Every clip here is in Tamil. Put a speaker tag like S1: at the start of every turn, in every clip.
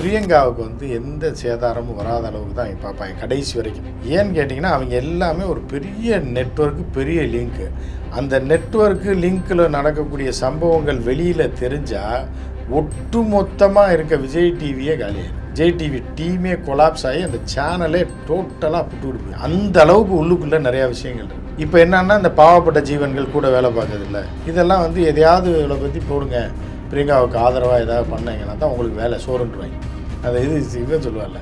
S1: பிரியங்காவுக்கு வந்து எந்த சேதாரமும் வராத அளவுக்கு தான் பார்ப்பாங்க கடைசி வரைக்கும். ஏன்னு கேட்டிங்கன்னா அவங்க எல்லாமே ஒரு பெரிய நெட்வொர்க்கு பெரிய லிங்க்கு அந்த நெட்வொர்க்கு லிங்க்கில் நடக்கக்கூடிய சம்பவங்கள் வெளியில் தெரிஞ்சால் ஒட்டுமொத்தமாக இருக்க விஜய் டிவியே காலியாயிடும் விஜய் டிவி டீமே கொலாப்ஸ் ஆகி அந்த சேனலே டோட்டலாக புட்டு கொடுப்போம் அந்த அளவுக்கு உள்ளுக்குள்ளே நிறையா விஷயங்கள் இருக்குது இப்போ என்னன்னா இந்த பாவப்பட்ட ஜீவன்கள் கூட வேலை பார்க்கறதில்ல இதெல்லாம் வந்து எதையாவது இவளை பற்றி போடுங்க. பிரியங்காவுக்கு ஆதரவாக ஏதாவது பண்ணீங்கன்னா தான் உங்களுக்கு வேலை சோறுன்றுவாங்க. அதை இது இவன் சொல்லுவார்ல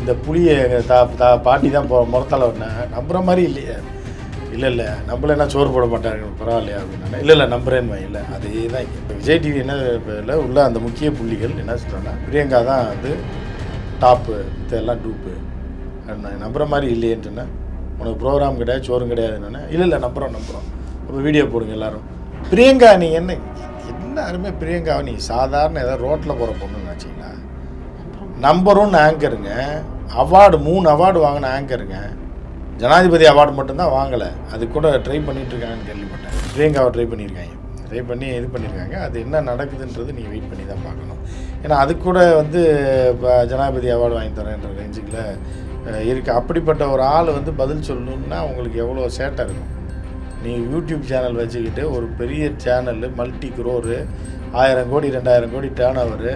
S1: இந்த புளியை தா தா பாட்டி தான் போ முறத்தால ஒன்று நம்புகிற மாதிரி இல்லையே. இல்லை இல்லை நம்மள சோறு போட மாட்டாங்க பரவாயில்லையா அப்படின்னா இல்லை இல்லை நம்புறேன்னு இல்லை அதே தான். இப்போ விஜய் டிவி என்ன உள்ள அந்த முக்கிய புள்ளிகள் என்ன சொல்கிறேன்னா பிரியங்கா தான் வந்து டாப்பு இதெல்லாம் டூப்பு நம்புகிற நம்புற மாதிரி இல்லையேன்ட்டுன்னா உனக்கு ப்ரோக்ராம் கிடையாது சோறும் கிடையாதுன்னு இல்லை இல்லை நம்புகிறோம் நம்புகிறோம் அப்போ வீடியோ போடுங்க எல்லோரும். பிரியங்கா நீ என்ன எல்லாருமே பிரியங்காவை நீ சாதாரண ஏதாவது ரோட்டில் போகிற பொண்ணுன்னு வச்சிங்களா நம்பர் ஒன் ஆங்கருங்க அவார்டு மூணு அவார்டு வாங்கின ஆங்கருங்க ஜனாதிபதி அவார்டு மட்டும்தான் வாங்கலை. அது கூட ட்ரை பண்ணிகிட்டு இருக்காங்கன்னு கேள்விப்பட்டேன். பிரியங்காவை ட்ரை பண்ணியிருக்காங்க ட்ரை பண்ணி இது பண்ணியிருக்காங்க அது என்ன நடக்குதுன்றது நீங்கள் வெயிட் பண்ணி தான் பார்க்கணும். ஏன்னா அது கூட வந்து இப்போ ஜனாதிபதி அவார்டு வாங்கி தரேன்ற ரேஞ்சுக்கில் இருக்குது அப்படிப்பட்ட ஒரு ஆள் வந்து பதில் சொல்லணுன்னா உங்களுக்கு எவ்வளோ சேட்டை இருக்கும். நீங்கள் யூடியூப் சேனல் வச்சுக்கிட்டு ஒரு பெரிய சேனல் மல்டி குரோரு ஆயிரம் கோடி ரெண்டாயிரம் கோடி டேர்ன் ஓவரு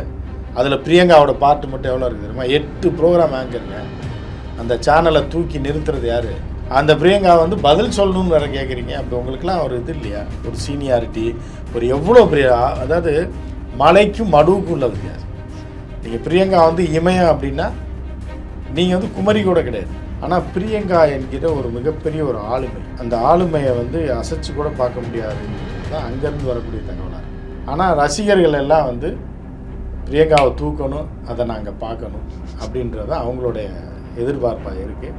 S1: அதில் பிரியங்காவோட பாட்டு மட்டும் எவ்வளோ இருக்குது தெரியுமா? எட்டு ப்ரோக்ராம் ஆங்கருங்க அந்த சேனலை தூக்கி நிறுத்துறது யார்? அந்த பிரியங்கா வந்து பதில் சொல்லணும்னு வேறு கேட்குறீங்க அப்போ உங்களுக்குலாம் ஒரு இது இல்லையா? ஒரு சீனியாரிட்டி ஒரு எவ்வளோ பெரிய அதாவது மலைக்கும் மடுவுக்கும் உள்ள வித்தியாசம். நீங்கள் பிரியங்கா வந்து இமயம் அப்படின்னா நீங்கள் வந்து குமரி கூட கிடையாது. ஆனால் பிரியங்கா என்கிற ஒரு மிகப்பெரிய ஒரு ஆளுமை. அந்த ஆளுமையை வந்து அசைச்சு கூட பார்க்க முடியாது தான் அங்கேருந்து வரக்கூடிய தகவலாக ஆனால் ரசிகர்கள் எல்லாம் வந்து பிரியங்காவை தூக்கணும் அதை நாங்கள் பார்க்கணும் அப்படின்றத அவங்களுடைய எதிர்பார்ப்பாக இருக்குது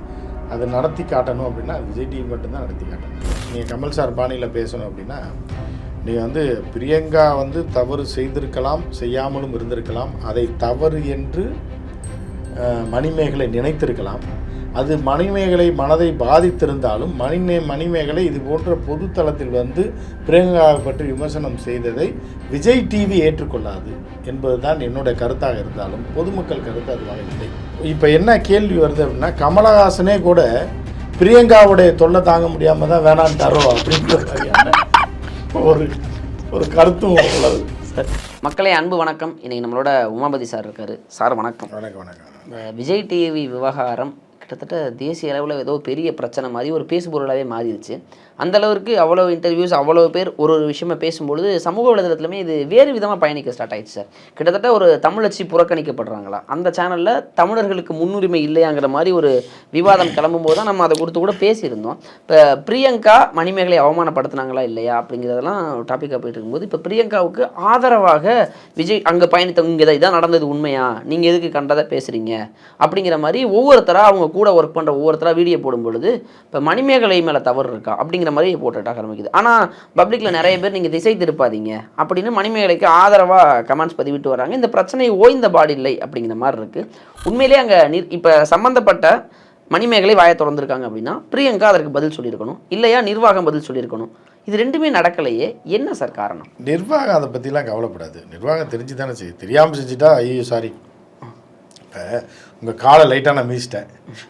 S1: அதை நடத்தி காட்டணும் அப்படின்னா அது விஜய் டிவி மட்டும்தான் நடத்தி காட்டணும். நீங்கள் கமல் சார் பாணியில் பேசணும் அப்படின்னா நீங்கள் வந்து பிரியங்கா வந்து தவறு செய்திருக்கலாம் செய்யாமலும் இருந்திருக்கலாம். அதை தவறு என்று மணிமேகலை நினைத்திருக்கலாம். அது மணிமேகலை மனதை பாதித்திருந்தாலும் மணிமே மணிமேகலை இது போன்ற பொதுத்தளத்தில் வந்து பிரியங்காவை பற்றி விமர்சனம் செய்ததை விஜய் டிவி ஏற்றுக்கொள்ளாது என்பதுதான் என்னுடைய கருத்தாக இருந்தாலும் பொதுமக்கள் கருத்து அது இல்லை. இப்போ என்ன கேள்வி வருது அப்படின்னா கமலஹாசனே கூட பிரியங்காவுடைய தொல்லை தாங்க முடியாமல் தான் வேணான்ட்டாரோ அப்படின்ற ஒரு ஒரு கருத்தும் உள்ளது.
S2: மக்களே அன்பு வணக்கம். இன்னைக்கு நம்மளோட உமாபதி சார் இருக்காரு. சார் வணக்கம்.
S1: வணக்கம் வணக்கம்.
S2: விஜய் டிவி விவகாரம் கிட்டத்தட்ட தேசிய அளவில் ஏதோ பெரிய பிரச்சனை மாதிரி ஒரு பேசுபொருளாகவே மாறிடுச்சு. அந்தளவுக்கு அவ்வளோ இன்டர்வியூஸ் அவ்வளோ பேர் ஒரு ஒரு விஷயமா பேசும்பொழுது சமூக வலைதளத்துலையுமே இது வேறு விதமாக பயணிக்க ஸ்டார்ட் ஆயிடுச்சு சார் கிட்டத்தட்ட ஒரு தமிழச்சி புறக்கணிக்கப்படுறாங்களா. அந்த சேனலில் தமிழர்களுக்கு முன்னுரிமை இல்லையாங்கிற மாதிரி ஒரு விவாதம் கிளம்பும்போது தான் நம்ம அதை கொடுத்து கூட பேசியிருந்தோம். இப்போ பிரியங்கா மணிமேகலை அவமானப்படுத்துனாங்களா இல்லையா அப்படிங்கிறதெல்லாம் டாப்பிக்காக போயிட்டு இருக்கும்போது இப்போ பிரியங்காவுக்கு ஆதரவாக விஜய் அங்கே பயணித்த இங்கே இதான் நடந்தது உண்மையா? நீங்கள் எதுக்கு கண்டதாக பேசுகிறீங்க அப்படிங்கிற மாதிரி ஒவ்வொருத்தராக அவங்க கூட ஒர்க் பண்ணுற ஒவ்வொருத்தராக வீடியோ போடும் பொழுது இப்போ மணிமேகலை மேலே தவறு இருக்கா? அப்படிங்கிற மாதிரி போட்டுட்டாக ஆரம்பிக்குது. ஆனால் பப்ளிக்கில் நிறைய பேர் நீங்கள் திசை திருப்பாதீங்க அப்படின்னு மணிமேகலைக்கு ஆதரவாக கமெண்ட்ஸ் பதிவிட்டு வராங்க. இந்த பிரச்சனை ஓய்ந்த பாடி இல்லை அப்படிங்கிற மாதிரி இருக்குது உண்மையிலேயே அங்கே இப்போ சம்மந்தப்பட்ட மணிமேகலை வாயை திறந்துருக்காங்க அப்படின்னா பிரியங்கா அதற்கு பதில் சொல்லியிருக்கணும். இல்லையா நிர்வாகம் பதில் சொல்லியிருக்கணும். இது ரெண்டுமே நடக்கலையே. என்ன சார் காரணம்?
S1: நிர்வாகம் அதை பற்றிலாம் கவலைப்படாது. நிர்வாகம் தெரிஞ்சு தானே செய்யும். தெரியாமல் செஞ்சுட்டா ஐயோ சாரி இப்போ உங்கள் காலை லைட்டாக நான் மீச்சிட்டேன்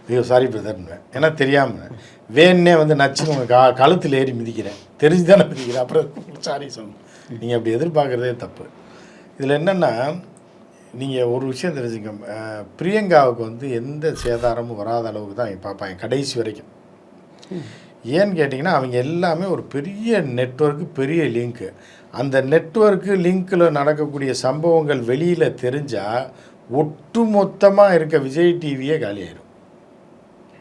S1: ஐயோ சாரி பிரதர்னுவேன் ஏன்னா தெரியாமல் வேன்னே வந்து நச்சுன்னு உங்கள் கா கழுத்தில் ஏறி மிதிக்கிறேன். தெரிஞ்சு தானே மிதிக்கிறேன். அப்புறம் சாரி சொன்னேன் நீங்கள் அப்படி எதிர்பார்க்குறதே தப்பு. இதில் என்னென்னா நீங்கள் ஒரு விஷயம் தெரிஞ்சுங்க. பிரியங்காவுக்கு வந்து எந்த சேதாரமும் வராத அளவுக்கு தான் பார்ப்பாங்க கடைசி வரைக்கும். ஏன்னு கேட்டிங்கன்னா அவங்க எல்லாமே ஒரு பெரிய நெட்வொர்க்கு பெரிய லிங்க்கு அந்த நெட்வொர்க்கு லிங்க்கில் நடக்கக்கூடிய சம்பவங்கள் வெளியில் தெரிஞ்சால் ஒட்டு மொத்தமாக இருக்க விஜய் டிவியே காலியாயிடும்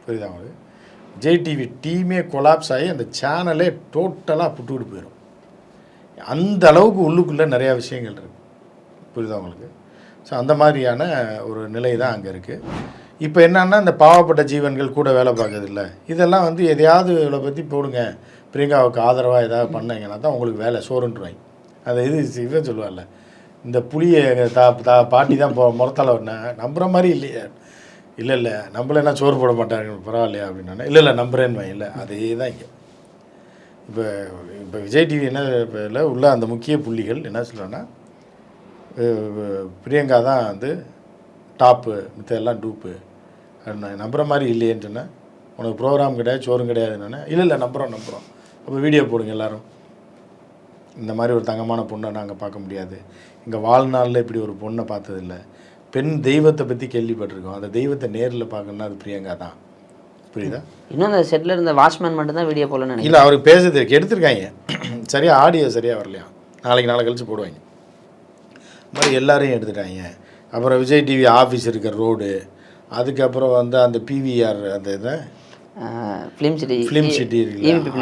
S1: புரியுதா உங்களுக்கு? விஜய் டிவி டீமே கொலாப்ஸ் ஆகி அந்த சேனலே டோட்டலாக புட்டுக்கிட்டு போயிடும் அந்த அளவுக்கு உள்ளுக்குள்ளே நிறையா விஷயங்கள் இருக்குது புரியுதா உங்களுக்கு? ஸோ அந்த மாதிரியான ஒரு நிலை தான் அங்கே இருக்குது இப்போ என்னென்னா இந்த பாவப்பட்ட ஜீவன்கள் கூட வேலை பார்க்குறதில்ல. இதெல்லாம் வந்து எதையாவது இவளை பற்றி போடுங்க. பிரியங்காவுக்கு ஆதரவாக ஏதாவது பண்ணீங்கன்னா தான் உங்களுக்கு வேலை சோறுன்றுவாங்க. அதை இது இவன் சொல்லுவாள்ல இந்த புளியை தா தா பாட்டி தான் போ முறத்தால நம்புகிற மாதிரி இல்லையே. இல்லை இல்லை. நம்மள சோறு போட மாட்டாங்க பரவாயில்லையா அப்படின்னு இல்லை இல்லை. நம்புறேன்னு இல்லை அதே தான் இங்கே. இப்போ இப்போ விஜய் டிவி என்ன உள்ள அந்த முக்கிய புள்ளிகள் என்ன சொல்லுவேன்னா பிரியங்கா தான் வந்து டாப்பு மித்த எல்லாம் டூப்பு. நம்புகிற மாதிரி இல்லையேன்னு சொன்னேன் உனக்கு ப்ரோக்ராம் கிடையாது சோறும் கிடையாதுன்னு இல்லை இல்லை. நம்புகிறோம் நம்புகிறோம் அப்போ வீடியோ போடுங்க எல்லோரும். இந்த மாதிரி ஒரு தங்கமான பொண்ணை நாங்கள் பார்க்க முடியாது. எங்கள் வாழ்நாளில் இப்படி ஒரு பொண்ணை பார்த்ததில்ல. பெண் தெய்வத்தை பற்றி கேள்விப்பட்டிருக்கோம். அந்த தெய்வத்தை நேரில் பார்க்கணுன்னா அது பிரியங்கா தான். புரியுதா?
S2: இன்னும் அந்த செட்டில் இருந்த வாட்ச்மேன் மட்டும் தான் வீடியோ நினைக்கிறேன்.
S1: இல்லை அவருக்கு பேசுறது எடுத்திருக்காங்க. சரியா ஆடியோ சரியாக வரலையா? நாளைக்கு நாளை கழிச்சு போடுவாங்க. மாதிரி எல்லாரையும் எடுத்துட்டாங்க. அப்புறம் விஜய் டிவி ஆஃபீஸ் இருக்கிற ரோடு அதுக்கப்புறம் வந்து அந்த பிவிஆர் அந்த இதை.
S2: ஃபிலிம் சிட்டி
S1: ஃபிலிம் சிட்டி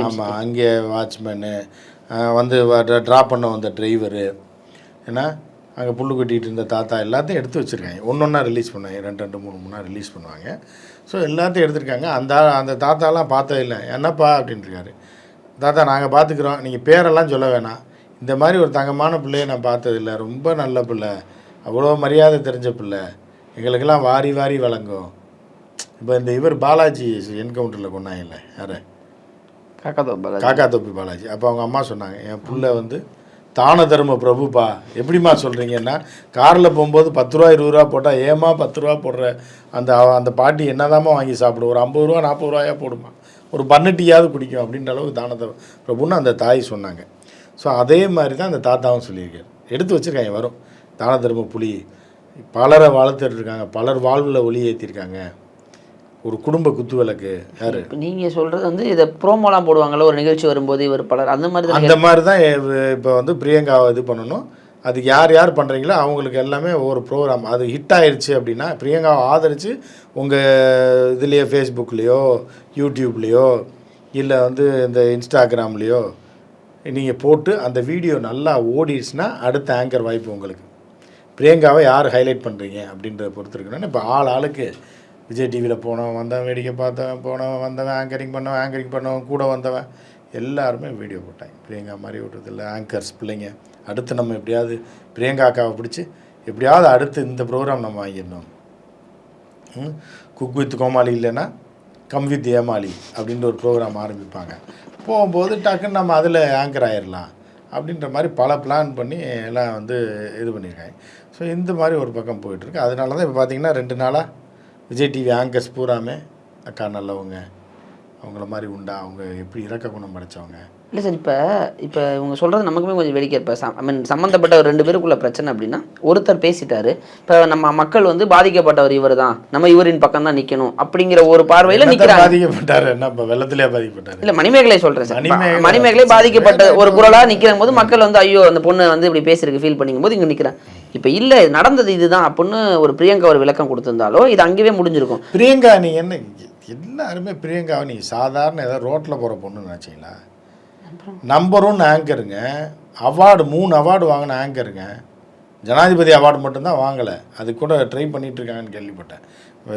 S1: ஆமாம் அங்கே வாட்ச்மேனு வந்து ட்ராப் பண்ண வந்த டிரைவரு ஏன்னா அங்கே புல்லு கட்டிகிட்டு இருந்த தாத்தா எல்லாத்தையும் எடுத்து வச்சுருக்காங்க. ஒன்று ஒன்றா ரிலீஸ் பண்ணுவாங்க. ரெண்டு ரெண்டு மூணு மூணா ரிலீஸ் பண்ணுவாங்க. ஸோ எல்லாத்தையும் எடுத்திருக்காங்க. அந்த அந்த தாத்தாலாம் பார்த்தது இல்லை. என்னப்பா? அப்படின்ட்டுருக்காரு தாத்தா நாங்கள் பார்த்துக்குறோம். நீங்கள் பேரெல்லாம் சொல்ல வேணாம். இந்த மாதிரி ஒரு தங்கமான பிள்ளையை நான் பார்த்ததில்ல ரொம்ப நல்ல பிள்ளை. அவ்வளோ மரியாதை தெரிஞ்ச பிள்ளை. எங்களுக்கெல்லாம் வாரி வாரி வழங்கும். இப்போ இந்த இவர் பாலாஜி என்கவுண்டரில் கொண்டாங்கல்ல யார்?
S2: காக்கா
S1: தொப்பி பாலாஜி. அப்போ அவங்க அம்மா சொன்னாங்க என் புள்ள வந்து தான தர்ம பிரபுப்பா. எப்படிம்மா சொல்கிறீங்கன்னா காரில் போகும்போது பத்து ரூபா இருபது ரூபா போட்டால் ஏமா பத்து ரூபா போடுற? அந்த அந்த பாட்டி என்னதாம்மா வாங்கி சாப்பிடும் ஒரு ஐம்பது ரூபா நாற்பது ரூபாயா போடுமா? ஒரு பன்னெட்டியாவது பிடிக்கும் அப்படின்ற அளவுக்கு தான தர்ம பிரபுன்னு அந்த தாய் சொன்னாங்க. ஸோ அதே மாதிரி தான் அந்த தாத்தாவும் சொல்லியிருக்காரு. எடுத்து வச்சுருக்காங்க வரும். தான தர்ம புலி. பலரை வளர்த்துட்டு இருக்காங்க. பலர் வாழ்வில் ஒளி ஏற்றிருக்காங்க ஒரு குடும்ப குத்து விளக்கு யார்
S2: நீங்கள் சொல்கிறது வந்து இதை ப்ரோமோலாம் போடுவாங்கல்ல ஒரு நிகழ்ச்சி வரும்போது இவர் பலர் அந்த மாதிரி தான்
S1: அந்த மாதிரி தான் இப்போ வந்து பிரியங்காவை இது பண்ணணும். அதுக்கு யார் யார் பண்ணுறீங்களோ அவங்களுக்கு எல்லாமே ஒவ்வொரு ப்ரோக்ராம் அது ஹிட் ஆயிருச்சு அப்படின்னா பிரியங்காவை ஆதரித்து உங்கள் இதுலேயோ ஃபேஸ்புக்லேயோ யூடியூப்லேயோ இல்லை வந்து இந்த இன்ஸ்டாகிராம்லேயோ நீங்கள் போட்டு அந்த வீடியோ நல்லா ஓடிடுச்சுன்னா அடுத்த ஆங்கர் வாய்ப்பு உங்களுக்கு. பிரியங்காவை யார் ஹைலைட் பண்ணுறீங்க அப்படின்றத பொறுத்து இருக்குன்னா இப்போ ஆள் ஆளுக்கு விஜய் டிவியில் போனவன் வந்தவன் வேடிக்கை பார்த்தவன் போனவன் வந்தவன் ஆங்கரிங் பண்ணவன் ஆங்கரிங் பண்ணவன் கூட வந்தவன் எல்லாருமே வீடியோ போட்டாங்க. பிரியங்கா மாதிரி விட்றதில்ல ஆங்கர்ஸ் பிள்ளைங்க. அடுத்து நம்ம எப்படியாவது பிரியங்கா அக்காவை பிடிச்சி எப்படியாவது அடுத்து இந்த ப்ரோக்ராம் நம்ம வாங்கிடணும். குக் வித் கோமாளி இல்லைன்னா கம் வித் ஏமாளி அப்படின்ற ஒரு ப்ரோக்ராம் ஆரம்பிப்பாங்க. போகும்போது டக்குன்னு நம்ம அதில் ஆங்கர் ஆயிடலாம் அப்படின்ற மாதிரி பல பிளான் பண்ணி எல்லாம் வந்து இது பண்ணியிருக்காங்க. ஸோ இந்த மாதிரி ஒரு பக்கம் போயிட்டுருக்கு. அதனால தான் இப்போ பார்த்தீங்கன்னா ரெண்டு நாளாக விஜய் டிவி ஆங்கர்ஸ் பூராமே அக்கா நல்லவங்க. அவங்கள மாதிரி உண்டா? அவங்க எப்படி இறக்க குணம் படைச்சவங்க?
S2: இல்லை சார் இப்போ இப்போ இவங்க சொல்கிறது நமக்குமே கொஞ்சம் வேடிக்கை இப்போ ஐ மீன் சம்மந்தப்பட்ட ஒரு ரெண்டு பேருக்குள்ள பிரச்சனை அப்படின்னா ஒருத்தர் பேசிட்டாரு. இப்போ நம்ம மக்கள் வந்து பாதிக்கப்பட்டவர் இவர் தான் நம்ம இவரின் பக்கம் தான் நிற்கணும் அப்படிங்கிற ஒரு பார்வையில் நிற்கிறாங்க
S1: பாதிக்கப்பட்டாரு. என்ன இப்போ வெள்ளத்திலே பாதிக்கப்பட்டாரு?
S2: இல்ல மணிமேகலை சொல்றேன் சார்.
S1: மணிமேகலை.
S2: பாதிக்கப்பட்ட ஒரு குரலா நிக்கிற போது மக்கள் வந்து ஐயோ அந்த பொண்ணு வந்து இப்படி பேசிருக்கு ஃபீல் பண்ணிக்கும் போது இங்க நிக்கிறேன் இப்போ இல்லை நடந்தது இதுதான் அப்படின்னு ஒரு பிரியங்கா ஒரு விளக்கம் கொடுத்துருந்தாலும் இது அங்கேயே முடிஞ்சிருக்கும்.
S1: பிரியங்கா நீ என்ன எல்லாருமே பிரியங்காவை நீ சாதாரண ஏதாவது ரோட்டில் போகிற பொண்ணு நினச்சிங்களா? நம்பர் ஒன் ஆங்கருங்க அவார்டு மூணு அவார்டு வாங்கின ஆங்கருங்க ஜனாதிபதி அவார்டு மட்டும்தான் வாங்கலை. அது கூட ட்ரை பண்ணிட்டு இருக்காங்கன்னு கேள்விப்பட்டேன்.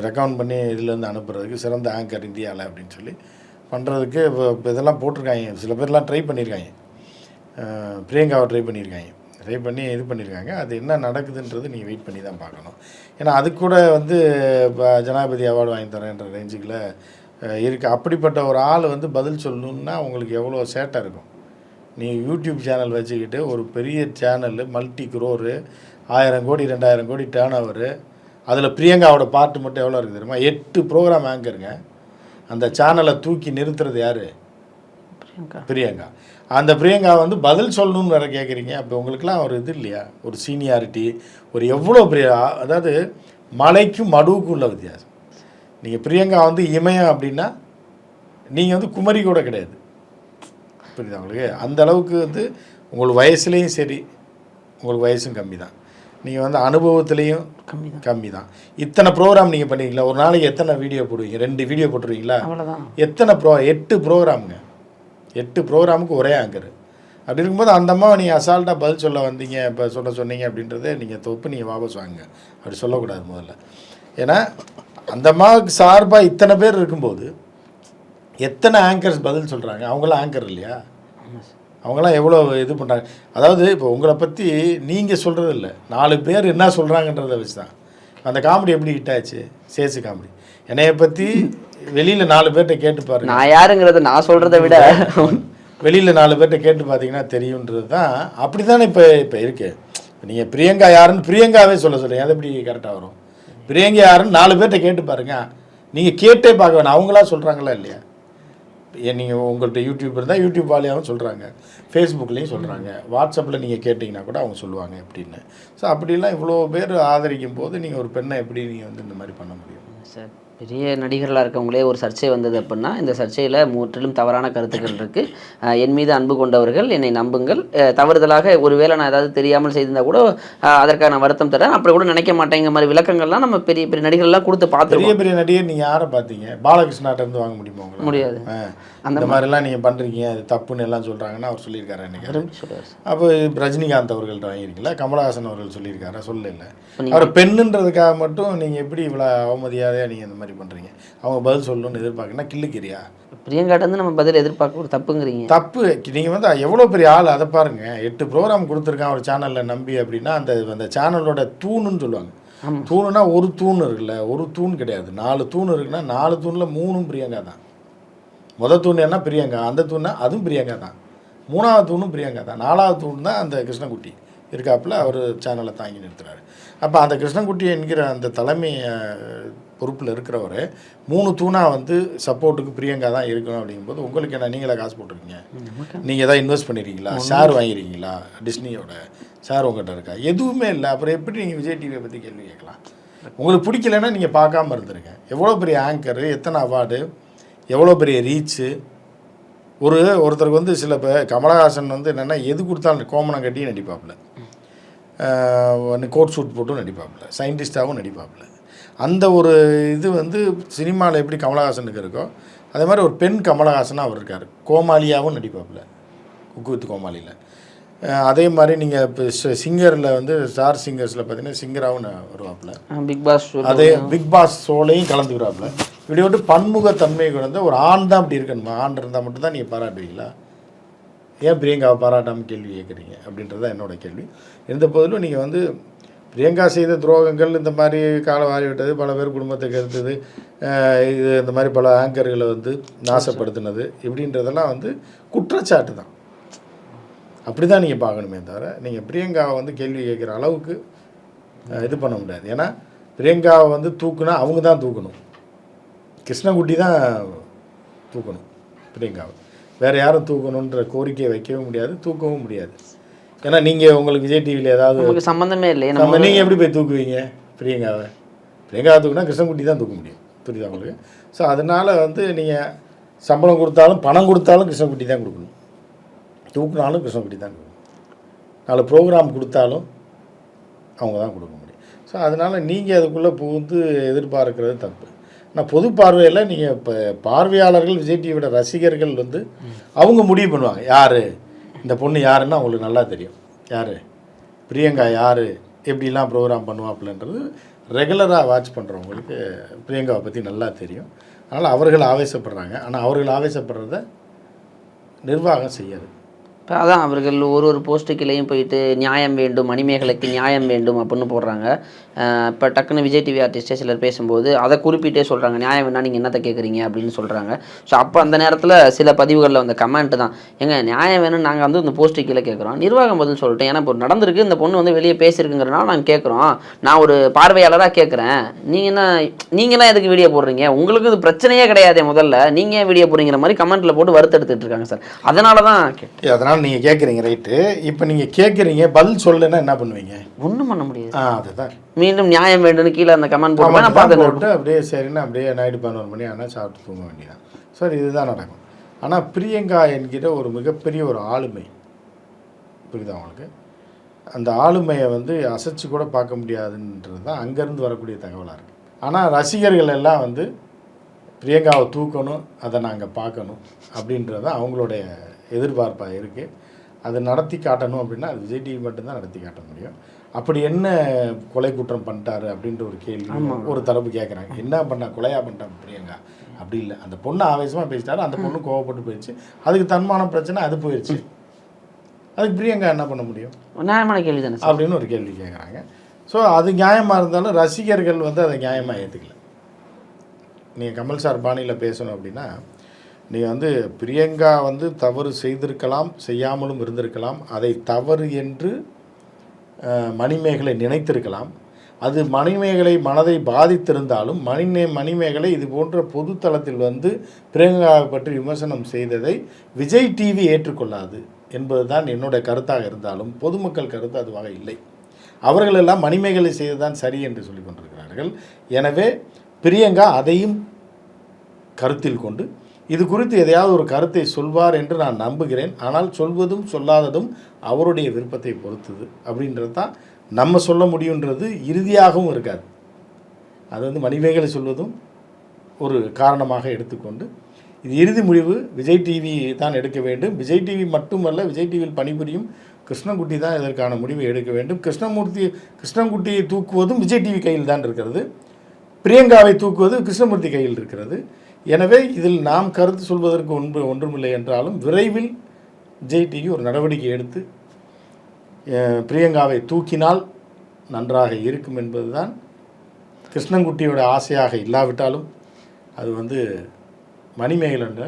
S1: ரெக்கமெண்ட் பண்ணி இதுலேருந்து அனுப்புறதுக்கு சிறந்த ஆங்கர் இந்தியாவில் அப்படின்னு சொல்லி. பண்ணுறதுக்கு இப்போ இதெல்லாம் போட்டிருக்காங்க. சில பேர்லாம் ட்ரை பண்ணியிருக்காங்க பிரியங்காவை ட்ரை பண்ணியிருக்காங்க ரே பண்ணி இது பண்ணியிருக்காங்க. அது என்ன நடக்குதுன்றது நீங்கள் வெயிட் பண்ணி தான் பார்க்கணும். ஏன்னா அது கூட வந்து இப்போ ஜனாதிபதி அவார்டு வாங்கி தரேன்ற ரேஞ்சுக்குள்ள இருக்குது அப்படிப்பட்ட ஒரு ஆள் வந்து பதில் சொல்லணுன்னா உங்களுக்கு எவ்வளோ சேட்டை இருக்கும். நீங்கள் யூடியூப் சேனல் வச்சுக்கிட்டு ஒரு பெரிய சேனல் மல்டி குரோரு ஆயிரம் கோடி ரெண்டாயிரம் கோடி டேர்ன் ஓவரு அதில் பிரியங்காவோட பாட்டு மட்டும் எவ்வளோ இருக்குது தெரியுமா? எட்டு ப்ரோக்ராம் ஆங்கருங்க அந்த சேனலை தூக்கி நிறுத்துறது யார்?
S2: பிரியங்கா.
S1: அந்த பிரியங்கா வந்து பதில் சொல்லணும்னு வேற கேட்குறீங்க அப்போ உங்களுக்குலாம் ஒரு இது இல்லையா? ஒரு சீனியாரிட்டி ஒரு எவ்வளோ பெரிய அதாவது மலைக்கும் மடுவுக்கும் உள்ள வித்தியாசம். நீங்கள் பிரியங்கா வந்து இமயம் அப்படின்னா நீங்கள் வந்து குமரி கூட கிடையாது. புரியுதா உங்களுக்கு? அந்த அளவுக்கு வந்து உங்களுக்கு வயசுலேயும் சரி உங்களுக்கு வயசும் கம்மி தான் நீங்கள் வந்து அனுபவத்துலேயும்
S2: கம்மி தான்
S1: கம்மி தான் இத்தனை ப்ரோக்ராம் நீங்கள் பண்ணுவீங்களா? ஒரு நாளைக்கு எத்தனை வீடியோ போடுவீங்க? ரெண்டு வீடியோ போட்டுருவீங்களா? எத்தனை ப்ரோ எட்டு ப்ரோக்ராமுங்க எட்டு ப்ரோக்ராமுக்கு ஒரே ஆங்கர் அப்படி இருக்கும்போது அந்த அம்மாவை நீங்கள் அசால்ட்டாக பதில் சொல்ல வந்தீங்க இப்போ சொல்ல சொன்னீங்க அப்படின்றத நீங்கள் தொப்பு நீங்கள் வாபஸ் வாங்க. அப்படி சொல்லக்கூடாது முதல்ல. ஏன்னா அந்த அம்மாவுக்கு சார்பாக இத்தனை பேர் இருக்கும்போது எத்தனை ஆங்கர்ஸ் பதில் சொல்கிறாங்க அவங்களாம் ஆங்கர் இல்லையா? அவங்களாம் எவ்வளோ இது பண்ணுறாங்க அதாவது இப்போ உங்களை பற்றி நீங்கள் சொல்கிறது இல்லை நாலு பேர் என்ன சொல்கிறாங்கன்றத வச்சு தான் அந்த காமெடி எப்படி ஹிட் ஆச்சு? சேசு காமெடி என்னைய பற்றி வெளியில் நாலு பேர்கிட்ட கேட்டு பாருங்க.
S2: நான் யாருங்கிறத நான் சொல்றதை விட
S1: வெளியில் நாலு பேர்கிட்ட கேட்டு பார்த்தீங்கன்னா தெரியுன்றது தான். அப்படி தானே இப்போ இப்போ இருக்கு. நீங்கள் பிரியங்கா யாருன்னு பிரியங்காவே சொல்ல சொல்லுங்க அது எப்படி கரெக்டாக வரும்? பிரியங்கா யாருன்னு நாலு பேர்கிட்ட கேட்டு பாருங்க. நீங்கள் கேட்டே பார்க்க வேணாம். அவங்களா சொல்கிறாங்களா இல்லையா? நீங்கள் உங்கள்கிட்ட யூடியூப் இருந்தால் யூடியூப் வாலியாகவும் சொல்கிறாங்க ஃபேஸ்புக்லேயும் சொல்கிறாங்க வாட்ஸ்அப்பில் நீங்கள் கேட்டிங்கன்னா கூட அவங்க சொல்லுவாங்க எப்படின்னு ஸோ அப்படிலாம் இவ்வளோ பேர் ஆதரிக்கும் போது நீங்கள் ஒரு பெண்ணை எப்படி நீங்கள் வந்து இந்த மாதிரி பண்ண முடியும்?
S2: சார். பெரிய நடிகர்களாக இருக்கவங்களே ஒரு சர்ச்சை வந்தது அப்படின்னா இந்த சர்ச்சையில் முற்றிலும் தவறான கருத்துக்கள் இருக்குது என் மீது அன்பு கொண்டவர்கள் என்னை நம்புங்கள். தவறுதலாக ஒருவேளை நான் ஏதாவது தெரியாமல் செய்திருந்தா கூட நான் வருத்தம் தரேன். அப்படி கூட நினைக்க மாட்டேங்கிற மாதிரி விளக்கங்கள்லாம் நம்ம பெரிய பெரிய நடிகர்கள்லாம் கொடுத்து
S1: பெரிய
S2: பார்த்துருக்கோம்.
S1: பெரிய நடிகர் நீங்கள் யாரை பார்த்தீங்க? பாலகிருஷ்ணாட்ட இருந்து வாங்க முடியுமா?
S2: முடியாது. அந்த
S1: மாதிரிலாம் நீங்கள் பண்ணுறீங்க அது தப்புன்னு எல்லாம் சொல்கிறாங்கன்னு அவர் சொல்லியிருக்காரு அன்றைக்கி அப்போ ரஜினிகாந்த் அவர்கள்ட்ட வாங்கியிருக்கீங்களா? கமலஹாசன் அவர்கள் சொல்லியிருக்காரா? சொல்லல. அவர் பெண்ணுன்றதுக்காக மட்டும் நீங்கள் எப்படி இவ்வளோ அவமதியாதையாக நீங்கள் இந்த மாதிரி பண்ணுறீங்க அவங்க பதில் சொல்லணும்னு எதிர்பார்க்கணும்னா கிள்ளுக்கிறியா
S2: பிரியங்காட்ட வந்து நம்ம பதில் எதிர்பார்க்க ஒரு தப்புங்கிறீங்க.
S1: தப்பு. நீங்கள் வந்து எவ்வளோ பெரிய ஆள் அதை பாருங்க. எட்டு ப்ரோக்ராம் கொடுத்துருக்கான் ஒரு சேனலில் நம்பி அப்படின்னா அந்த அந்த சேனலோட தூணுன்னு சொல்லுவாங்க. தூணுனா ஒரு தூண் இருக்குல்ல ஒரு தூண் கிடையாது. நாலு தூண் இருக்குன்னா நாலு தூணில் மூணும் பிரியங்கா தான். முத தூண் என்ன? பிரியங்கா. அந்த தூண்னா அதுவும் பிரியங்கா தான். மூணாவது தூணும் பிரியங்கா தான். நாலாவது தூண் தான் அந்த கிருஷ்ணகுட்டி. இருக்காப்புல அவர் சேனலை தாங்கி நிறுத்துறாரு. அப்போ அந்த கிருஷ்ணகுட்டி என்கிற அந்த தலைமை பொறுப்பில் இருக்கிறவர் மூணு தூணாக வந்து சப்போர்ட்டுக்கு பிரியங்கா தான் இருக்கணும் அப்படிங்கும்போது உங்களுக்கு என்ன நீங்களே காசு போட்டிருக்கீங்க? நீங்கள் எதாவது இன்வெஸ்ட் பண்ணியிருக்கீங்களா ஷேர் வாங்கியிருக்கீங்களா டிஸ்னியோட ஷேர் உங்கள்கிட்ட இருக்கா? எதுவுமே இல்லை. அப்புறம் எப்படி நீங்கள் விஜய் டிவியை பற்றி கேள்வி கேட்கலாம்? உங்களுக்கு பிடிக்கலன்னா நீங்கள் பார்க்காம இருந்திருங்க. எவ்வளோ பெரிய ஆங்கரு எத்தனை அவார்டு எவ்வளோ பெரிய ரீச்சு ஒரு ஒருத்தருக்கு வந்து சில பேர் கமலஹாசன் வந்து என்னென்னா எது கொடுத்தாலும் கோமணம் கட்டி நடிப்பாப்புல. கோட் சூட் போட்டும் நடிப்பாப்புல. சயின்டிஸ்டாகவும் நடிப்பாப்புல. அந்த ஒரு இது வந்து சினிமாவில் எப்படி கமலஹாசனுக்கு இருக்கோ அதே மாதிரி ஒரு பெண் கமலஹாசனாக அவர் இருக்கார். கோமாளியாகவும் நடிப்பாப்புல. குக்கு வித் கோமாளியில் அதே மாதிரி நீங்கள் இப்போ சிங்கரில் வந்து ஸ்டார் சிங்கர்ஸில் பார்த்தீங்கன்னா சிங்கராகவும் வருவாப்புல.
S2: பிக் பாஸ்
S1: அதே பிக் பாஸ் ஷோலையும் கலந்துக்கிறாப்புல இப்படி வந்து பன்முகத்தன்மை குறைந்த ஒரு ஆண் தான் அப்படி இருக்கணுமா. ஆண் இருந்தால் மட்டும்தான் நீங்கள் பாராட்டுவீங்களா? ஏன் பிரியங்காவை பாராட்டாமல் கேள்வி கேட்குறீங்க அப்படின்றது தான் என்னோட கேள்வி. இருந்த போதிலும் நீங்கள் வந்து பிரியங்கா செய்த துரோகங்கள் இந்த மாதிரி காலம் வாரி விட்டது பல பேர் குடும்பத்தை இருந்தது இது இந்த மாதிரி பல ஆங்கர்களை வந்து நாசப்படுத்தினது. இப்படின்றதெல்லாம் வந்து குற்றச்சாட்டு தான். அப்படி தான் நீங்கள் பார்க்கணுமே தவிர நீங்கள் பிரியங்காவை வந்து கேள்வி கேட்குற அளவுக்கு இது பண்ண முடியாது. ஏன்னா பிரியங்காவை வந்து தூக்குனா அவங்க தான் தூக்கணும். கிருஷ்ணகுட்டி தான் தூக்கணும் பிரியங்காவை. வேறு யாரும் தூக்கணுன்ற கோரிக்கையை வைக்கவும் முடியாது தூக்கவும் முடியாது. ஏன்னா நீங்கள் உங்களுக்கு விஜய் டிவியில் ஏதாவது
S2: நமக்கு சம்மந்தமே இல்லை
S1: நம்ம நீங்கள் எப்படி போய் தூக்குவீங்க? பிரியங்காவை. பிரியங்காவை தூக்குனா கிருஷ்ணகுட்டி தான் தூக்க முடியும். புரியுதா உங்களுக்கு? ஸோ அதனால் வந்து நீங்கள் சம்பளம் கொடுத்தாலும் பணம் கொடுத்தாலும் கிருஷ்ணகுட்டி தான் கொடுக்கணும். தூக்குனாலும் கிருஷ்ணகுட்டி தான் கொடுக்கணும். நாலு ப்ரோக்ராம் கொடுத்தாலும் அவங்க தான் கொடுக்க முடியும். ஸோ அதனால் நீங்கள் அதுக்குள்ளே புகுந்து எதிர்பார்க்கிறது தப்பு. ஆனால் பொது பார்வையில் நீங்கள் இப்போ பார்வையாளர்கள் விஜய் டிவியோட ரசிகர்கள் வந்து அவங்க முடிவு பண்ணுவாங்க. யார்? இந்த பொண்ணு யாருன்னு அவங்களுக்கு நல்லா தெரியும். யார்? பிரியங்கா யார்? எப்படிலாம் ப்ரோக்ராம் பண்ணுவாப்புலன்றது ரெகுலராக வாட்ச் பண்ணுறவங்களுக்கு பிரியங்காவை பற்றி நல்லா தெரியும். அதனால் அவர்கள் ஆவேசப்படுறாங்க. ஆனால் அவர்கள் ஆவேசப்படுறத நிர்வாகம் செய்யாது.
S2: அதான் அவர்கள் ஒரு ஒரு போஸ்ட்டுக்கிலையும் போயிட்டு நியாயம் வேண்டும் மணிமேகலைக்கு நியாயம் வேண்டும் அப்படின்னு போடுறாங்க. இப்போ டக்குன்னு விஜய் டிவி ஆர்டிஸ்டே சிலர் பேசும்போது அதை குறிப்பிட்டே சொல்கிறாங்க நியாயம் வேணா நீங்கள் என்னத்தை கேட்குறீங்க அப்படின்னு சொல்கிறாங்க ஸோ அப்போ அந்த நேரத்தில் சில பதிவுகளில் வந்த கமெண்ட் தான். எங்க நியாயம் வேணும்னு நாங்கள் வந்து இந்த போஸ்ட்டு கீழே கேட்குறோம் நிர்வாகம் பதில் சொல்லிட்டேன். ஏன்னா இப்போ நடந்திருக்கு. இந்த பொண்ணு வந்து வெளியே பேசியிருக்குங்கிறனால நாங்கள் கேட்குறோம் நான் ஒரு பார்வையாளராக கேட்குறேன் நீங்கள் என்ன நீங்களாம் எதுக்கு வீடியோ போடுறீங்க? உங்களுக்கு இது பிரச்சனையே கிடையாது முதல்ல. நீங்கள் வீடியோ போடுறீங்கிற மாதிரி கமெண்ட்டில் போட்டு வருத்தெடுத்துட்டு இருக்காங்க சார். அதனால தான் கேட்டேன்
S1: அதனால் நீங்கள் கேட்குறீங்க ரைட்டு இப்போ நீங்கள் கேட்குறீங்க பதில் சொல்லலைன்னா என்ன பண்ணுவீங்க?
S2: ஒன்றும் பண்ண முடியாது.
S1: ஆ அதுதான்.
S2: மீண்டும் நியாயம் வேண்டும்னு கீழே அந்த கமெண்ட் போட்டு நான்
S1: அப்படியே சரின்னு அப்படியே நைட்டு பதினோரு மணி ஆனால் சாப்பிட்டு தூங்க வேண்டியதான் சார் இதுதான் நடக்கும். ஆனால் பிரியங்கா என்கிற ஒரு மிகப்பெரிய ஒரு ஆளுமை. புரியுதா உங்களுக்கு? அந்த ஆளுமையை வந்து அசைச்சு கூட பார்க்க முடியாதுன்றது தான் அங்கேருந்து வரக்கூடிய தகவலாக இருக்குது ஆனால் ரசிகர்கள் எல்லாம் வந்து பிரியங்காவை தூக்கணும் அதை நாங்கள் பார்க்கணும் அப்படின்றது தான் அவங்களுடைய எதிர்பார்ப்பாக இருக்குது அது நடத்தி காட்டணும் அப்படின்னா அது விஜய் டிவி மட்டும்தான் நடத்தி காட்ட முடியும். அப்படி என்ன கொலை குற்றம் பண்ணிட்டாரு அப்படின்ற ஒரு கேள்வி ஒரு தரப்பு கேட்குறாங்க என்ன பண்ணா கொலையா பண்ணிட்டாங்க பிரியங்கா? அப்படி இல்லை. அந்த பொண்ணு ஆவேசமாக பேசிட்டாரு. அந்த பொண்ணு கோவப்பட்டு போயிடுச்சு. அதுக்கு தன்மான பிரச்சனை அது போயிடுச்சு அதுக்கு பிரியங்கா என்ன பண்ண முடியும்?
S2: நியாயமான கேள்வி தானே
S1: அப்படின்னு ஒரு கேள்வி கேட்குறாங்க ஸோ அது நியாயமாக இருந்தாலும் ரசிகர்கள் வந்து அதை நியாயமாக ஏற்றுக்கல நீங்கள் கமல் சார் பாணியில் பேசணும் அப்படின்னா நீ வந்து பிரியங்கா வந்து தவறு செய்திருக்கலாம் செய்யாமலும் இருந்திருக்கலாம். அதை தவறு என்று மணிமேகலை நினைத்திருக்கலாம். அது மணிமேகலை மனதை பாதித்திருந்தாலும் மணிமே மணிமேகலை இது போன்ற பொதுத்தளத்தில் வந்து பிரியங்காவை பற்றி விமர்சனம் செய்ததை விஜய் டிவி ஏற்றுக்கொள்ளாது என்பதுதான் என்னுடைய கருத்தாக இருந்தாலும் பொதுமக்கள் கருத்து அதுவாக இல்லை. அவர்களெல்லாம் மணிமேகலை செய்ததான் சரி என்று சொல்லிக் கொண்டிருக்கிறார்கள். எனவே பிரியங்கா அதையும் கருத்தில் கொண்டு இது குறித்து எதையாவது ஒரு கருத்தை சொல்வார் என்று நான் நம்புகிறேன். ஆனால் சொல்வதும் சொல்லாததும் அவருடைய விருப்பத்தை பொறுத்தது. அப்படின்றது தான் நம்ம சொல்ல முடியுன்றது இறுதியாகவும் இருக்காது. அது வந்து மணிமேகலை சொல்வதும் ஒரு காரணமாக எடுத்துக்கொண்டு இது இறுதி முடிவு. விஜய் டிவி தான் எடுக்க வேண்டும். விஜய் டிவி மட்டுமல்ல விஜய் டிவியில் பணிபுரியும் கிருஷ்ணன்குட்டி தான் இதற்கான முடிவை எடுக்க வேண்டும். கிருஷ்ணமூர்த்தி கிருஷ்ணன்குட்டியை தூக்குவதும் விஜய் டிவி கையில் தான் இருக்கிறது. பிரியங்காவை தூக்குவது கிருஷ்ணமூர்த்தி கையில் இருக்கிறது. எனவே இதில் நாம் கருத்து சொல்வதற்கு ஒன்று ஒன்றுமில்லை என்றாலும் விரைவில் ஜெய்டிக்கு ஒரு நடவடிக்கை எடுத்து பிரியங்காவை தூக்கினால் நன்றாக இருக்கும் என்பதுதான் கிருஷ்ணன்குட்டியோட ஆசையாக இல்லாவிட்டாலும் அது வந்து மணிமேகலன்ற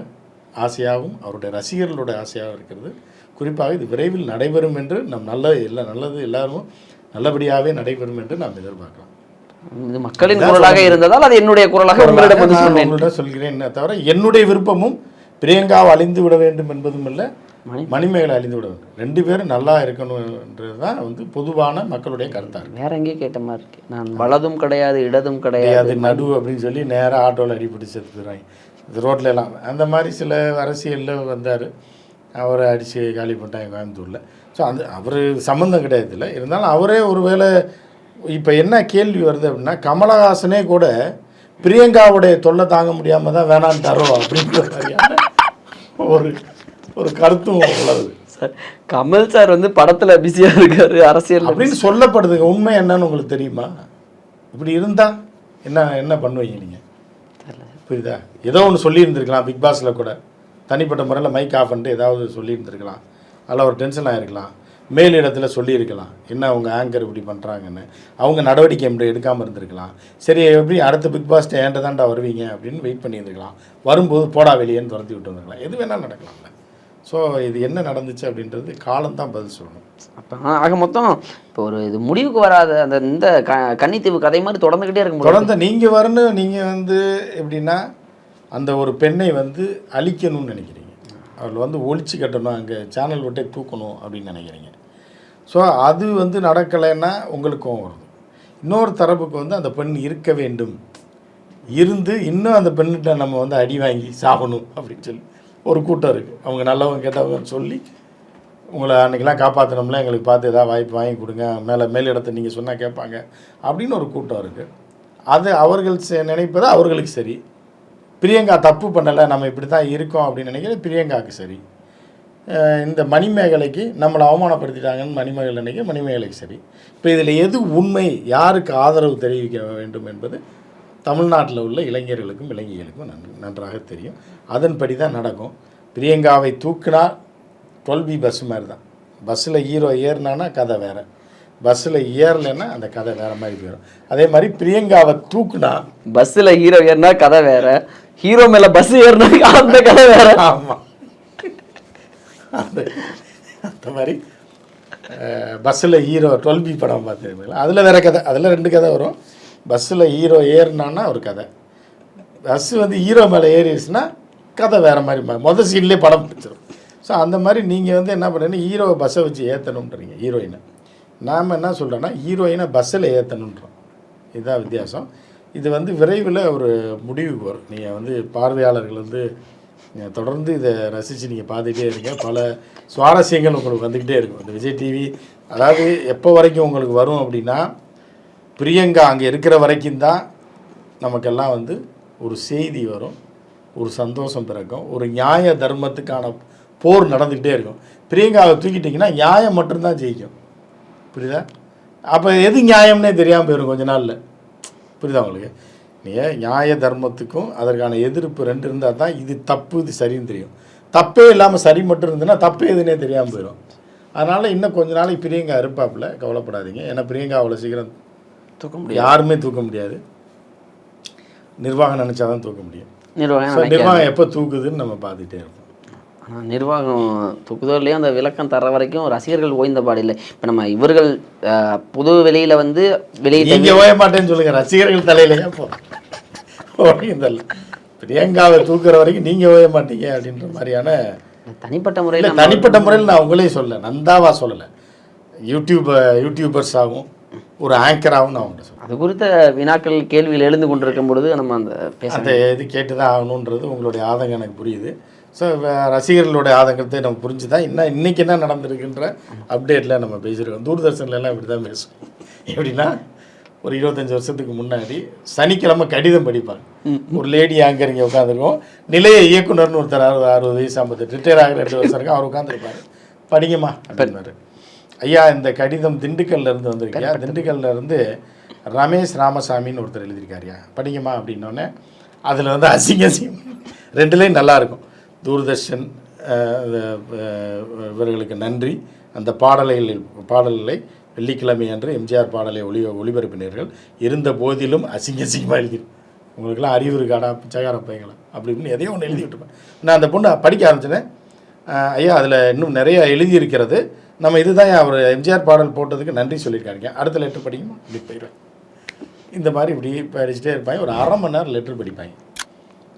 S1: ஆசையாகவும் அவருடைய ரசிகர்களோட ஆசையாகவும் இருக்கிறது. குறிப்பாக இது விரைவில் நடைபெறும் என்று நம் நல்ல எல்லா நல்லது எல்லாரும் நல்லபடியாகவே நடைபெறும் என்று நாம் எதிர்பார்க்கலாம்.
S2: இது மக்களின் குரலாக இருந்ததால் அது என்னுடைய குரலாக உங்களிடம் வந்து சொன்னேன்.
S1: சொல்கிறேன். தவிர என்னுடைய விருப்பமும் பிரியங்காவை அழிந்து விட வேண்டும் என்பதும் இல்லை
S2: மணி
S1: மணிமேகலை அழிந்து விட வேண்டும். ரெண்டு பேரும் நல்லா இருக்கணுன்றது தான் வந்து பொதுவான மக்களுடைய கருத்தாக
S2: வேற எங்கேயோ கேட்ட மாதிரி இருக்கு. நான் வலதும் கிடையாது இடதும் கிடையாது.
S1: நடு அப்படின்னு சொல்லி நேராக ஆட்டோவில் அடிப்பிடி செத்து போயிடுறாங்க இது ரோட்ல எல்லாம். அந்த மாதிரி சில அரசியலில் வந்தார். அவரை அடித்து காலி பண்ணிட்டாங்க கோயம்புத்தூரில். ஸோ அந்த அவர் சம்மந்தம் கிடையாது இல்லை. இருந்தாலும் அவரே ஒருவேளை இப்போ என்ன கேள்வி வருது அப்படின்னா கமலஹாசனே கூட பிரியங்காவுடைய தொல்லை தாங்க முடியாமல் தான் வேணான்ட்டாரோ அப்படின்ற மாதிரியான ஒரு ஒரு கருத்தும் உள்ளது.
S2: சார் கமல் சார் வந்து படத்துல பிஸியா இருக்காரு அரசியல்
S1: அப்படின்னு சொல்லப்படுதுங்க. உண்மை என்னன்னு உங்களுக்கு தெரியுமா? இப்படி இருந்தா என்ன என்ன பண்ணுவீங்க நீங்கள் புரியுதா? ஏதோ ஒன்று சொல்லியிருந்திருக்கலாம் பிக் பாஸில் கூட. தனிப்பட்ட முறையில் மைக் ஆஃப் பண்ணிட்டு ஏதாவது சொல்லியிருந்திருக்கலாம். அதில் ஒரு டென்ஷன் ஆகிருக்கலாம் மேல் இடத்துல சொல்லியிருக்கலாம். என்ன அவங்க ஆங்கர் இப்படி பண்ணுறாங்கன்னு அவங்க நடவடிக்கை எப்படி எடுக்காமல் இருந்திருக்கலாம். சரி எப்படி அடுத்த பிக் பாஸ் ஏன்ட்ட தான்டா வருவீங்க அப்படின்னு வெயிட் பண்ணியிருந்துருக்கலாம் வரும்போது போடா வெளியேன்னு துரத்தி விட்டு வந்துருக்கலாம். எது வேணால் நடக்கலாம்ல. ஸோ இது என்ன நடந்துச்சு அப்படின்றது காலம்தான் பதில் சொல்லணும்.
S2: அப்ப ஆக மொத்தம் இப்போ ஒரு இது முடிவுக்கு வராத அந்த இந்த க- கன்னித்தீவு கதை மாதிரி தொடர்ந்துகிட்டே இருக்க முடியும்
S1: தொடர்ந்து நீங்கள் வரணும் நீங்கள் வந்து எப்படின்னா அந்த ஒரு பெண்ணை வந்து அழிக்கணும்னு நினைக்கிறீங்க. அவள் வந்து ஒழிச்சு கட்டணும் அங்கே சேனல் விட்டே தூக்கணும் அப்படின்னு நினைக்கிறீங்க. ஸோ அது வந்து நடக்கலைன்னா உங்களுக்கும் வருது. இன்னொரு தரப்புக்கு வந்து அந்த பெண் இருக்க வேண்டும். இருந்து இன்னும் அந்த பெண்ணிட்ட நம்ம வந்து அடி வாங்கி சாகணும் அப்படின்னு சொல்லி ஒரு கூட்டம் இருக்குது அவங்க நல்லவங்க கேட்டவங்க சொல்லி உங்களை அன்றைக்கெலாம் காப்பாற்றணும்ல எங்களுக்கு பார்த்து ஏதாவது வாய்ப்பு வாங்கி கொடுங்க மேலே மேலிடத்தை நீங்கள் சொன்னால் கேட்பாங்க அப்படின்னு ஒரு கூட்டம் இருக்குது அது அவர்கள் செ- நினைப்பது அவர்களுக்கு சரி. பிரியங்கா தப்பு பண்ணலை நம்ம இப்படி தான் இருக்கோம் அப்படின்னு நினைக்கிறது பிரியங்காவுக்கு சரி. இந்த மணிமேகலைக்கு நம்மளை அவமானப்படுத்திட்டாங்கன்னு மணிமேகலை நினைக்க மணிமேகலைக்கு சரி. இப்போ இதில் எது உண்மை யாருக்கு ஆதரவு தெரிவிக்க வேண்டும் என்பது தமிழ்நாட்டில் உள்ள இளைஞர்களுக்கும் இளைஞர்களுக்கும் நன் நன்றாக தெரியும். அதன்படி தான் நடக்கும். பிரியங்காவை தூக்கினா டுவெல் பி பஸ் மாதிரி தான் பஸ்ஸில் ஹீரோ ஏறினானா கதை வேறு. பஸ்ஸில் ஏறலைன்னா அந்த கதை வேறு மாதிரி போயிடும் அதே மாதிரி பிரியங்காவை தூக்குனா
S2: பஸ்ஸில் ஹீரோ ஏறினா கதை வேற. ஹீரோ மேல பஸ் ஏறினா அந்த கதை வேற.
S1: ஆமாம் அந்த அந்த மாதிரி பஸ்ஸில் ஹீரோ டுவெல் பி படம் பார்த்துருப்பீங்களா? அதில் வேற கதை அதில் ரெண்டு கதை வரும். பஸ்ஸில் ஹீரோ ஏறினான்னா ஒரு கதை. பஸ்ஸு வந்து ஹீரோ மேலே ஏறிடுச்சுன்னா கதை வேறு மாதிரி மொதல் சீன்லேயே படம் பிடிச்சிரும். ஸோ அந்த மாதிரி நீங்கள் வந்து என்ன பண்ணுறீங்க ஹீரோவை பஸ்ஸை வச்சு ஏற்றணுன்றீங்க ஹீரோயினை. நாம் என்ன சொல்கிறோன்னா ஹீரோயினை பஸ்ஸில் ஏற்றணுன்றோம் இதுதான் வித்தியாசம். இது வந்து விரைவில் ஒரு முடிவுக்கு வரும். நீங்கள் வந்து பார்வையாளர்கள் வந்து தொடர்ந்து இதை ரசித்து நீங்கள் பார்த்துக்கிட்டே இருங்க. பல சுவாரஸ்யங்கள் உங்களுக்கு வந்துக்கிட்டே இருக்கும். இந்த விஜய் டிவி அதாவது எப்போ வரைக்கும் உங்களுக்கு வரும் அப்படின்னா பிரியங்கா அங்கே இருக்கிற வரைக்கும் தான் நமக்கெல்லாம் வந்து ஒரு செய்தி வரும் ஒரு சந்தோஷம் பிறக்கும் ஒரு நியாய தர்மத்துக்கான போர் நடந்துக்கிட்டே இருக்கும். பிரியங்காவை தூக்கிட்டிங்கன்னா நியாயம் மட்டும்தான் ஜெயிக்கும். புரியுதா? அப்போ எது நியாயம்னே தெரியாமல் போயிடும் கொஞ்ச நாளில். புரியுதா உங்களுக்கு? நியாய தர்மத்துக்கும் அதற்கான எதிர்ப்பு ரெண்டு இருந்தால் தான் இது தப்பு இது சரின்னு தெரியும். தப்பே இல்லாமல் சரி மட்டும் இருந்ததுன்னா தப்பு எதுனே தெரியாமல் போயிடும் அதனால் இன்னும் கொஞ்ச நாளைக்கு பிரியங்கா இருப்பாப்புல கவலைப்படாதீங்க. ஏன்னா பிரியங்கா அவ்வளோ சீக்கிரம்
S2: தூக்க முடியாது.
S1: யாருமே தூக்க முடியாது. நிர்வாகம் நினச்சா தான் தூக்க முடியும்.
S2: நிர்வாகம்.
S1: நிர்வாகம் எப்போ தூக்குதுன்னு நம்ம பார்த்துட்டே இருப்போம்.
S2: ஆனா நிர்வாகம் தூக்குதோ இல்லையோ அந்த விளக்கம் தர வரைக்கும் ரசிகர்கள் ஓய்ந்த பாடில்லை இப்போ நம்ம இவர்கள் பொது வெளியில வந்து
S1: நீங்க ஓய மாட்டேன்னு சொல்லுங்க. ரசிகர்கள் தலையிலேயே போகிறீங்க பிரியங்காவை தூக்குற வரைக்கும் நீங்க ஓய மாட்டீங்க அப்படின்ற மாதிரியான
S2: தனிப்பட்ட முறையில்
S1: தனிப்பட்ட முறையில் நான் உங்களே சொல்ல நந்தாவா சொல்லலை. யூடியூப் யூடியூபர்ஸாகவும் ஒரு ஆங்கராகவும் நான் உங்கள்கிட்ட சொல்றேன்.
S2: அது குறித்த வினாக்கள் கேள்விகள் எழுந்து கொண்டிருக்கும் பொழுது நம்ம அந்த பேச
S1: இது கேட்டு தான் ஆகணுன்றது உங்களுடைய ஆதங்கம் எனக்கு புரியுது. ஸோ ரசிகர்களுடைய ஆதங்கத்தை நம்ம புரிஞ்சு தான் இன்னும் இன்னைக்கு என்ன நடந்திருக்குன்ற அப்டேட்டில் நம்ம பேசியிருக்கோம் தூர்தர்ஷன்ல எல்லாம் இப்படி தான் பேசுவோம். எப்படின்னா ஒரு இருபத்தஞ்சி வருஷத்துக்கு முன்னாடி சனிக்கிழமை கடிதம் படிப்பாங்க. ஒரு லேடி ஆங்கர் இங்கே உட்காந்துருக்கோம் நிலைய இயக்குனர்னு ஒருத்தர் அறுபது அறுபது வயசு ஐம்பத்தெட்டு ரிட்டையர் ஆகிற ரெண்டு வருஷம் இருக்கு அவர் உட்காந்துருப்பாரு படிங்கம்மா அப்படின்னாரு. ஐயா இந்த கடிதம் திண்டுக்கல்ல இருந்து வந்திருக்கியா? திண்டுக்கல்ல இருந்து ரமேஷ் ராமசாமின்னு ஒருத்தர் எழுதியிருக்காருயா படிங்கம்மா அப்படின்னோடனே அதில் வந்து அசிங்க அசிங்கம் ரெண்டுலேயும் நல்லா இருக்கும். தூர்தர்ஷன் இவர்களுக்கு நன்றி. அந்த பாடல்களில் பாடல்களை வெள்ளிக்கிழமை அன்று எம்ஜிஆர் பாடலை ஒளி ஒளிபரப்பினீர்கள். இருந்த போதிலும் அசிங்க அசிங்கமாக எழுதிடும் உங்களுக்கெல்லாம் அறிவு இருக்காடா பிச்சைக்கார பையங்களா? அப்படி இப்படின்னு எதையோ ஒன்று எழுதி விட்டுருப்பேன். நான் அந்த பொண்ணை படிக்க ஆரம்பிச்சினேன் ஐயா அதில் இன்னும் நிறைய எழுதியிருக்கிறது. நம்ம இதுதான் அவர் எம்ஜிஆர் பாடல் போட்டதுக்கு நன்றி சொல்லியிருக்காருங்க. அடுத்த லெட்டர் படிக்கணும் இப்படி போயிடுவேன். இந்த மாதிரி இப்படி படிச்சுட்டே இருப்பாங்க. ஒரு அரை மணி நேரம் லெட்டர் படிப்பாங்க.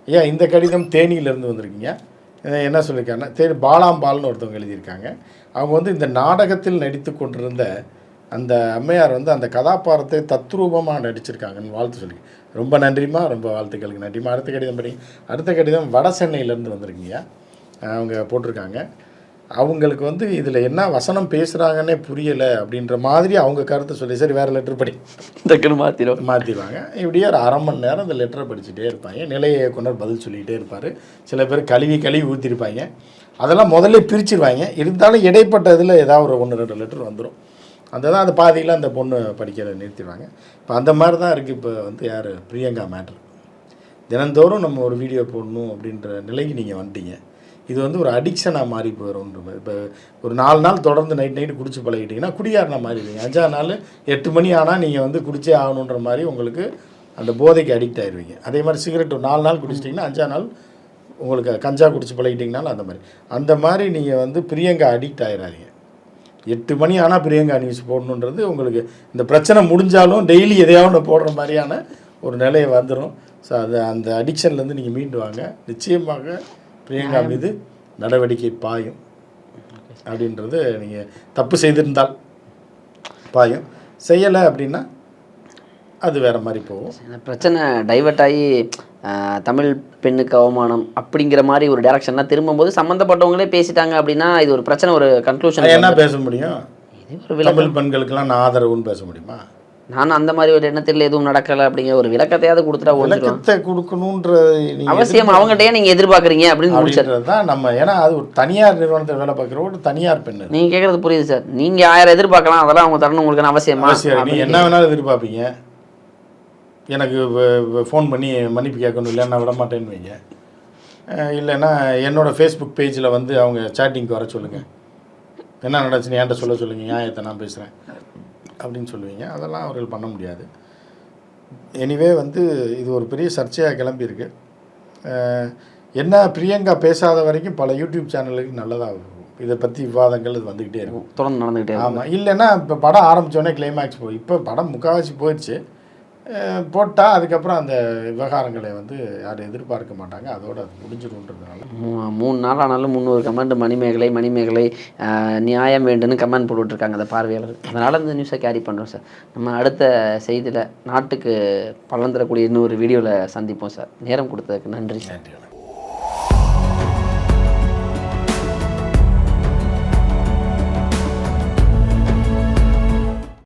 S1: ஐயா இந்த கடிதம் தேனியிலேருந்து வந்திருக்கீங்க. என்ன சொல்லியிருக்காங்கன்னா தேடி பாலாம்பால்னு ஒருத்தவங்க எழுதியிருக்காங்க. அவங்க வந்து இந்த நாடகத்தில் நடித்து கொண்டிருந்த அந்த அம்மையார் வந்து அந்த கதாபாத்திரத்தை தத்ரூபமாக நடிச்சிருக்காங்கன்னு வாழ்த்து சொல்லி. ரொம்ப நன்றிம்மா ரொம்ப வாழ்த்துக்களுக்கு நன்றிம்மா. அடுத்த கடிதம் படி அடுத்த கடிதம் வட சென்னையிலேருந்து வந்திருக்கீங்க அவங்க போட்டிருக்காங்க. அவங்களுக்கு வந்து இதில் என்ன வசனம் பேசுகிறாங்கன்னே புரியலை அப்படின்ற மாதிரி அவங்க கருத்தை சொல்லி சரி வேறு லெட்டர் படி.
S2: டக்குன்னு மாத்திரும்.
S1: மாற்றிடுவாங்க இப்படியே ஒரு அரை மணி நேரம் அந்த லெட்டரை படிச்சுட்டே இருப்பாங்க. நிலைய இயக்குனர் பதில் சொல்லிக்கிட்டே இருப்பார். சில பேர் கழுவி கழுவி ஊற்றிருப்பாங்க அதெல்லாம் முதல்ல பிரிச்சிருவாங்க. இருந்தாலும் இடைப்பட்ட இதில் ஏதாவது ஒரு ஒன்று ரெண்டு லெட்டர் வந்துடும் அந்த தான் அந்த பாதியில் அந்த பொண்ணு படிக்கிறத நிறுத்திடுவாங்க. இப்போ அந்த மாதிரி தான் இருக்குது இப்போ வந்து யார்? பிரியங்கா மேட்ரு தினந்தோறும் நம்ம ஒரு வீடியோ போடணும் அப்படின்ற நிலைக்கு நீங்கள் வந்துட்டீங்க. இது வந்து ஒரு அடிக்ஷனாக மாறி போயிடும்ன்ற மாதிரி. இப்போ ஒரு நாலு நாள் தொடர்ந்து நைட் நைட்டு குடிச்சு பழகிட்டீங்கன்னா குடியாரனா மாறிடுவீங்க. அஞ்சாறு நாள் எட்டு மணி ஆனால் நீங்கள் வந்து குடிச்சே ஆகணுன்ற மாதிரி உங்களுக்கு அந்த போதைக்கு அடிக்ட் ஆயிடுவீங்க அதே மாதிரி சிகரெட் ஒரு நாலு நாள் குடிச்சிட்டிங்கன்னா அஞ்சா நாள் உங்களுக்கு கஞ்சா குடிச்சு பழகிட்டிங்கனாலும் அந்த மாதிரி. அந்த மாதிரி நீங்கள் வந்து பிரியங்கா அடிக்ட் ஆயிடாதீங்க எட்டு மணி ஆனால் பிரியங்கா நியூஸ் போடணுன்றது உங்களுக்கு இந்த பிரச்சனை முடிஞ்சாலும் டெய்லி எதையாவது ஒன்று போடுற மாதிரியான ஒரு நிலையை வந்துடும் ஸோ அது அந்த அடிக்ஷன்லேருந்து நீங்கள் மீண்டு வாங்க. நிச்சயமாக பிரியங்கா மீது நடவடிக்கை பாயும். அப்படின்றது நீங்கள் தப்பு செய்திருந்தால் பாயும். செய்யலை அப்படின்னா அது வேறு மாதிரி போகும்.
S2: பிரச்சனை டைவர்ட் ஆகி தமிழ் பெண்ணுக்கு அவமானம் அப்படிங்கிற மாதிரி ஒரு டைரக்ஷன்லாம் திரும்பும்போது சம்மந்தப்பட்டவங்களே பேசிட்டாங்க அப்படின்னா இது ஒரு பிரச்சனை ஒரு கன்க்ளூஷன்
S1: என்ன பேச முடியும்?
S2: இது ஒரு விளக்கம்.
S1: தமிழ் பெண்களுக்கெல்லாம் நான் ஆதரவுன்னு பேச முடியுமா?
S2: நான் அந்த மாதிரி ஒரு எண்ணத்தில் எதுவும் நடக்கலை அப்படிங்கிற ஒரு விளக்கத்தையாவது கொடுத்துட்டா
S1: விளக்கத்தை கொடுக்கணுன்ற
S2: அவசியம் அவங்ககிட்டயே நீங்க எதிர்பார்க்குறீங்க அப்படின்னு முடிச்சார்
S1: அப்படின்றது தான் நம்ம ஏன்னா அது ஒரு தனியார் நிறுவனத்தில் வேலை பார்க்குற ஒரு தனியார் பெண் அது.
S2: நீங்க கேட்கறது புரியுது சார். நீங்க ஆயிரம் எதிர்பார்க்கலாம் அதெல்லாம் அவங்க தரணும் உங்களுக்கு அவசியமா?
S1: அவசியம். நீ என்ன வேணாலும் எதிர்பார்ப்பீங்க. எனக்கு ஃபோன் பண்ணி மன்னிப்பு கேட்கணும் இல்லைன்னா விட மாட்டேன்னு வைங்க. இல்லைன்னா என்னோட ஃபேஸ்புக் பேஜில் வந்து அவங்க சேட்டிங்க்கு வர சொல்லுங்கள் என்ன நடந்துச்சுன்னு என்கிட்ட சொல்ல சொல்லுங்கள் நியாயத்தை நான் பேசுகிறேன் அப்படின்னு சொல்லுவீங்க. அதெல்லாம் அவர்கள் பண்ண முடியாது. எனிவே வந்து இது ஒரு பெரிய சர்ச்சையாக கிளம்பியிருக்கு. என்ன பிரியங்கா பேசாத வரைக்கும் பல யூடியூப் சேனலுக்கு நல்லதாக இருக்கும். இதை பற்றி விவாதங்கள் இது வந்துக்கிட்டே இருக்கும்.
S2: தொடர்ந்து நடந்துகிட்டே இருக்கும்.
S1: ஆமாம் இல்லைன்னா இப்போ படம் ஆரம்பித்தோடனே கிளைமேக்ஸ் போய் இப்போ படம் முக்கால்வாசி போயிடுச்சு. போட்டால் அதுக்கப்புறம் அந்த விவகாரங்களை வந்து யாரும் எதிர்பார்க்க மாட்டாங்க. அதோட அது முடிஞ்சிடும்ன்றதுனால
S2: மூ- மூணு நாள் ஆனாலும் முந்நூறு கமெண்ட் மணிமேகலை மணிமேகலை நியாயம் வேண்டுன்னு கமெண்ட் போட்டுட்ருக்காங்க அந்த பார்வையாளர் அதனால் இந்த நியூஸை கேரி பண்ணுறோம் சார் நம்ம அடுத்த செய்தியில் நாட்டுக்கு பலன் தரக்கூடிய இன்னொரு வீடியோவில் சந்திப்போம் சார் நேரம் கொடுத்ததுக்கு நன்றி சார்
S1: நன்றி